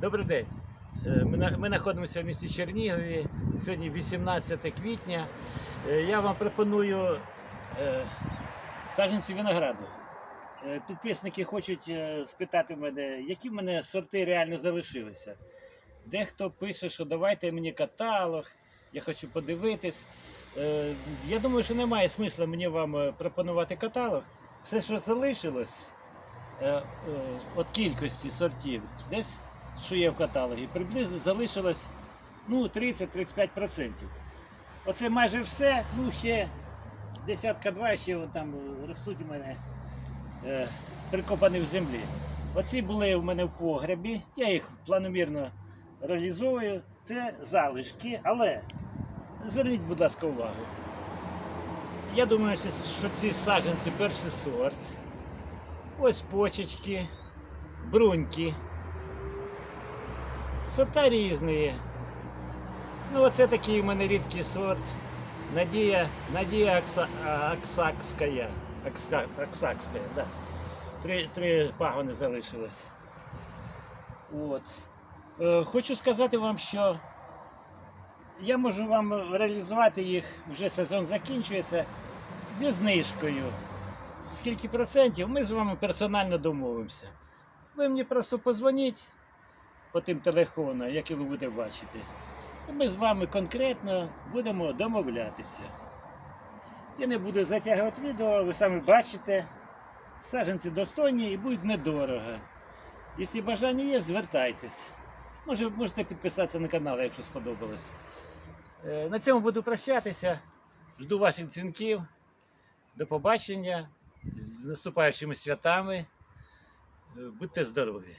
Добрий день. Е, Ми, знаходимося в місті Чернігові. Сьогодні 18 квітня. Е, Я вам пропоную е, саджанці винограду. Підписники хочуть спитати мене, які в мене сорти реально залишилися. Дехто пише, що давайте мені каталог, я хочу подивитись. Я думаю, що немає смисла мені вам пропонувати каталог. Все, що залишилось от кількості сортів, десь що є в каталогі, приблизно залишилось ну, 30-35%. Оце майже все, ну ще десятка два ще там ростуть у мене е, прикопані в землі. Оці були у мене в погребі, я їх планомірно реалізовую. Це залишки, але зверніть, будь ласка, увагу. Я думаю, що ці саджанці перший сорт. Ось почечки, бруньки. Сорта різні. Ну, оце такий у мене рідкий сорт. Надія, Надія Акса, а, Аксакська. Акса, да. Три, три пагони залишилось. От. Е, хочу сказати вам, що я можу вам реалізувати їх, вже сезон закінчується, зі знижкою. Скільки процентів, ми з вами персонально домовимося. Ви мені просто позвоніть по тим телефонам, які ви будете бачити. І ми з вами конкретно будемо домовлятися. Я не буду затягувати відео, ви самі бачите. Саджанці достойні і будуть недорого. Якщо бажання є, звертайтесь. Може, можете підписатися на канал, якщо сподобалось. Е, На цьому буду прощатися. Жду ваших дзвінків. До побачення. З наступаючими святами. Е, Будьте здорові!